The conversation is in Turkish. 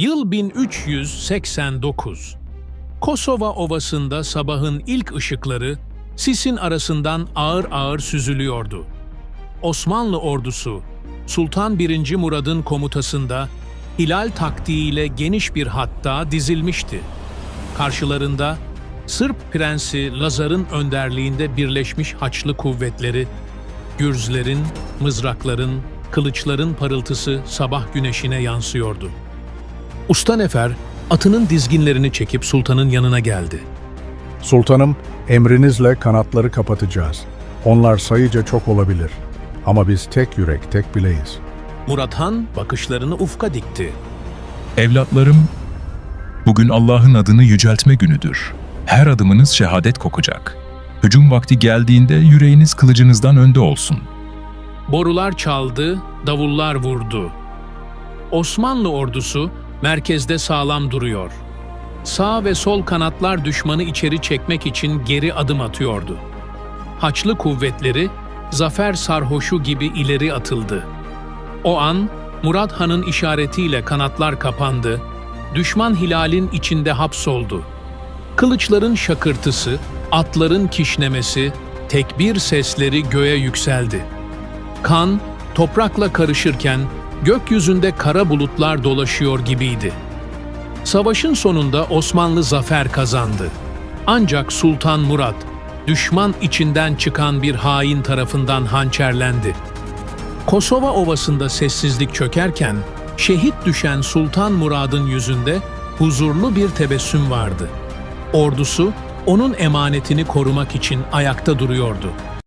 Yıl 1389. Kosova Ovası'nda sabahın ilk ışıkları sisin arasından ağır ağır süzülüyordu. Osmanlı ordusu, Sultan 1. Murad'ın komutasında hilal taktiğiyle geniş bir hatta dizilmişti. Karşılarında Sırp Prensi Lazar'ın önderliğinde birleşmiş Haçlı kuvvetleri, gürzlerin, mızrakların, kılıçların parıltısı sabah güneşine yansıyordu. Usta Nefer, atının dizginlerini çekip sultanın yanına geldi. Sultanım, emrinizle kanatları kapatacağız. Onlar sayıca çok olabilir. Ama biz tek yürek, tek bileyiz. Murat Han bakışlarını ufka dikti. Evlatlarım, bugün Allah'ın adını yüceltme günüdür. Her adımınız şehadet kokacak. Hücum vakti geldiğinde yüreğiniz kılıcınızdan önde olsun. Borular çaldı, davullar vurdu. Osmanlı ordusu merkezde sağlam duruyor. Sağ ve sol kanatlar düşmanı içeri çekmek için geri adım atıyordu. Haçlı kuvvetleri zafer sarhoşu gibi ileri atıldı. O an Murat Han'ın işaretiyle kanatlar kapandı, düşman hilalin içinde hapsoldu. Kılıçların şakırtısı, atların kişnemesi, tekbir sesleri göğe yükseldi. Kan, toprakla karışırken gökyüzünde kara bulutlar dolaşıyor gibiydi. Savaşın sonunda Osmanlı zafer kazandı. Ancak Sultan Murat, düşman içinden çıkan bir hain tarafından hançerlendi. Kosova Ovası'nda sessizlik çökerken, şehit düşen Sultan Murad'ın yüzünde huzurlu bir tebessüm vardı. Ordusu, onun emanetini korumak için ayakta duruyordu.